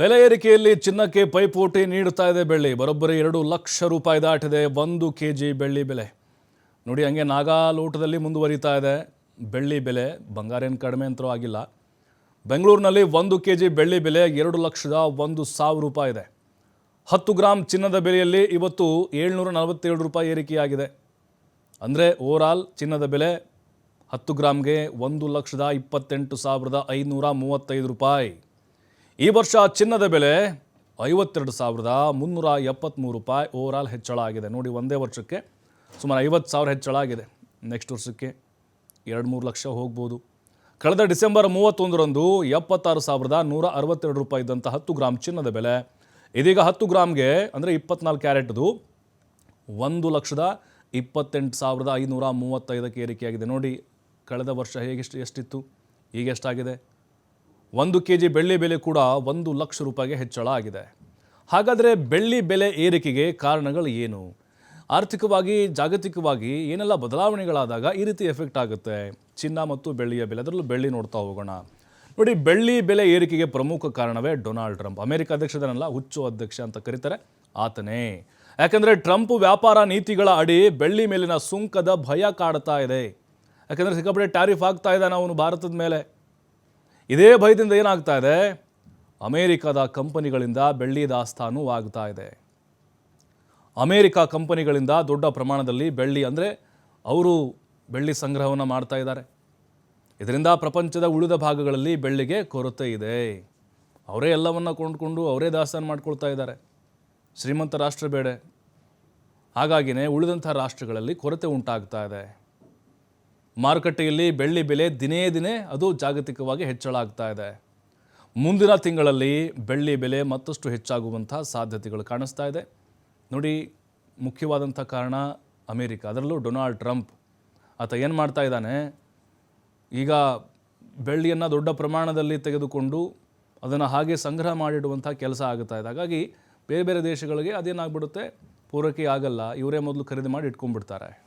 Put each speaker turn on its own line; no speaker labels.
ಬೆಲೆ ಏರಿಕೆಯಲ್ಲಿ ಚಿನ್ನಕ್ಕೆ ಪೈಪೋಟಿ ನೀಡುತ್ತಾ ಇದೆ ಬೆಳ್ಳಿ. ಬರೋಬ್ಬರಿ ಎರಡು ಲಕ್ಷ ರೂಪಾಯಿ ದಾಟಿದೆ, ಒಂದು ಕೆ ಜಿ ಬೆಳ್ಳಿ ಬೆಲೆ. ನೋಡಿ, ಹಂಗೆ ನಾಗಾಲೋಟದಲ್ಲಿ ಮುಂದುವರಿತಾ ಇದೆ ಬೆಳ್ಳಿ ಬೆಲೆ. ಬಂಗಾರ ಏನು ಕಡಿಮೆ ಅಂತರೂ ಆಗಿಲ್ಲ. ಬೆಂಗಳೂರಿನಲ್ಲಿ ಒಂದು ಕೆ ಜಿ ಬೆಳ್ಳಿ ಬೆಲೆ ಎರಡು ಲಕ್ಷದ ಒಂದು ಸಾವಿರ ರೂಪಾಯಿ ಇದೆ. ಹತ್ತು ಗ್ರಾಮ್ ಚಿನ್ನದ ಬೆಲೆಯಲ್ಲಿ ಇವತ್ತು ಏಳ್ನೂರ ನಲವತ್ತೇಳು ರೂಪಾಯಿ ಏರಿಕೆಯಾಗಿದೆ. ಅಂದರೆ ಓವರಾಲ್ ಚಿನ್ನದ ಬೆಲೆ ಹತ್ತು ಗ್ರಾಮ್ಗೆ ಒಂದು ಲಕ್ಷದ ಇಪ್ಪತ್ತೆಂಟು ಸಾವಿರದ ಐನೂರ ಮೂವತ್ತೈದು ರೂಪಾಯಿ. ಈ ವರ್ಷ ಚಿನ್ನದ ಬೆಲೆ ಐವತ್ತೆರಡು ಸಾವಿರದ ಮುನ್ನೂರ ಎಪ್ಪತ್ತ್ಮೂರು ರೂಪಾಯಿ ಓವರಾಲ್ ಹೆಚ್ಚಳ ಆಗಿದೆ. ನೋಡಿ, ಒಂದೇ ವರ್ಷಕ್ಕೆ ಸುಮಾರು ಐವತ್ತು ಸಾವಿರ ಹೆಚ್ಚಳ ಆಗಿದೆ. ನೆಕ್ಸ್ಟ್ ವರ್ಷಕ್ಕೆ ಎರಡು ಮೂರು ಲಕ್ಷ ಹೋಗ್ಬೋದು. ಕಳೆದ ಡಿಸೆಂಬರ್ ಮೂವತ್ತೊಂದರಂದು ಎಪ್ಪತ್ತಾರು ಸಾವಿರದ ನೂರ ಅರವತ್ತೆರಡು ರೂಪಾಯಿ ಇದ್ದಂಥ ಹತ್ತು ಗ್ರಾಮ್ ಚಿನ್ನದ ಬೆಲೆ. ಇದೀಗ ಹತ್ತು ಗ್ರಾಮ್ಗೆ ಅಂದರೆ ಇಪ್ಪತ್ನಾಲ್ಕು ಕ್ಯಾರೆಟ್ದು ಒಂದು ಲಕ್ಷದ ಇಪ್ಪತ್ತೆಂಟು ಸಾವಿರದ ಐನೂರ ಮೂವತ್ತೈದಕ್ಕೆ ಏರಿಕೆಯಾಗಿದೆ. ನೋಡಿ, ಕಳೆದ ವರ್ಷ ಹೇಗೆಷ್ಟು ಎಷ್ಟಿತ್ತು? ಈಗ ಎಷ್ಟಾಗಿದೆ? ಒಂದು ಕೆ ಜಿ ಬೆಳ್ಳಿ ಬೆಲೆ ಕೂಡ ಒಂದು ಲಕ್ಷ ರೂಪಾಯಿಗೆ ಹೆಚ್ಚಳ ಆಗಿದೆ. ಹಾಗಾದರೆ ಬೆಳ್ಳಿ ಬೆಲೆ ಏರಿಕೆಗೆ ಕಾರಣಗಳು ಏನು? ಆರ್ಥಿಕವಾಗಿ, ಜಾಗತಿಕವಾಗಿ ಏನೆಲ್ಲ ಬದಲಾವಣೆಗಳಾದಾಗ ಈ ರೀತಿ ಎಫೆಕ್ಟ್ ಆಗುತ್ತೆ? ಚಿನ್ನ ಮತ್ತು ಬೆಳ್ಳಿಯ ಬೆಲೆ, ಅದರಲ್ಲೂ ಬೆಳ್ಳಿ ನೋಡ್ತಾ ಹೋಗೋಣ. ನೋಡಿ, ಬೆಳ್ಳಿ ಬೆಲೆ ಏರಿಕೆಗೆ ಪ್ರಮುಖ ಕಾರಣವೇ ಡೊನಾಲ್ಡ್ ಟ್ರಂಪ್. ಅಮೆರಿಕ ಅಧ್ಯಕ್ಷದನಲ್ಲ ಹುಚ್ಚು ಅಧ್ಯಕ್ಷ ಅಂತ ಕರೀತಾರೆ ಆತನೇ. ಯಾಕಂದರೆ ಟ್ರಂಪ್ ವ್ಯಾಪಾರ ನೀತಿಗಳ ಅಡಿ ಬೆಳ್ಳಿ ಮೇಲಿನ ಸುಂಕದ ಭಯ ಕಾಡ್ತಾ ಇದೆ. ಯಾಕಂದರೆ ಸಿಕ್ಕಾಪಟ್ಟೆ ಟ್ಯಾರಿಫ್ ಆಗ್ತಾ ಇದ್ದಾನೆ ಅವನು ಭಾರತದ ಮೇಲೆ. ಇದೇ ಭಯದಿಂದ ಏನಾಗ್ತಾ ಇದೆ? ಅಮೇರಿಕದ ಕಂಪನಿಗಳಿಂದ ಬೆಳ್ಳಿ ದಾಸ್ತಾನು ಆಗ್ತಾ ಇದೆ. ಅಮೇರಿಕಾ ಕಂಪನಿಗಳಿಂದ ದೊಡ್ಡ ಪ್ರಮಾಣದಲ್ಲಿ ಬೆಳ್ಳಿ ಅಂದರೆ ಅವರು ಬೆಳ್ಳಿ ಸಂಗ್ರಹವನ್ನು ಮಾಡ್ತಾ ಇದ್ದಾರೆ. ಇದರಿಂದ ಪ್ರಪಂಚದ ಉಳಿದ ಭಾಗಗಳಲ್ಲಿ ಬೆಳ್ಳಿಗೆ ಕೊರತೆ ಇದೆ. ಅವರೇ ಎಲ್ಲವನ್ನ ಕೊಂಡುಕೊಂಡು ಅವರೇ ದಾಸ್ತಾನು ಮಾಡ್ಕೊಳ್ತಾ ಇದ್ದಾರೆ. ಶ್ರೀಮಂತ ರಾಷ್ಟ್ರ ಬೇಡ. ಹಾಗಾಗಿನೇ ಉಳಿದಂಥ ರಾಷ್ಟ್ರಗಳಲ್ಲಿ ಕೊರತೆ ಉಂಟಾಗ್ತಾ ಇದೆ. ಮಾರುಕಟ್ಟೆಯಲ್ಲಿ ಬೆಳ್ಳಿ ಬೆಲೆ ದಿನೇ ದಿನೇ ಅದು ಜಾಗತಿಕವಾಗಿ ಹೆಚ್ಚಳ ಆಗ್ತಾ ಇದೆ. ಮುಂದಿನ ತಿಂಗಳಲ್ಲಿ ಬೆಳ್ಳಿ ಬೆಲೆ ಮತ್ತಷ್ಟು ಹೆಚ್ಚಾಗುವಂಥ ಸಾಧ್ಯತೆಗಳು ಕಾಣಿಸ್ತಾ ಇದೆ. ನೋಡಿ, ಮುಖ್ಯವಾದಂಥ ಕಾರಣ ಅಮೇರಿಕ. ಅದರಲ್ಲೂ ಡೊನಾಲ್ಡ್ ಟ್ರಂಪ್. ಆತ ಏನು ಮಾಡ್ತಾ ಇದ್ದಾನೆ? ಈಗ ಬೆಳ್ಳಿಯನ್ನು ದೊಡ್ಡ ಪ್ರಮಾಣದಲ್ಲಿ ತೆಗೆದುಕೊಂಡು ಅದನ್ನು ಹಾಗೆ ಸಂಗ್ರಹ ಮಾಡಿಡುವಂಥ ಕೆಲಸ ಆಗುತ್ತಾ ಇದೆ. ಹಾಗಾಗಿ ಬೇರೆ ಬೇರೆ ದೇಶಗಳಿಗೆ ಅದೇನಾಗ್ಬಿಡುತ್ತೆ? ಪೂರೈಕೆ ಆಗಲ್ಲ ಇವರೇ ಮೊದಲು ಖರೀದಿ ಮಾಡಿ ಇಟ್ಕೊಂಡ್ಬಿಡ್ತಾರೆ.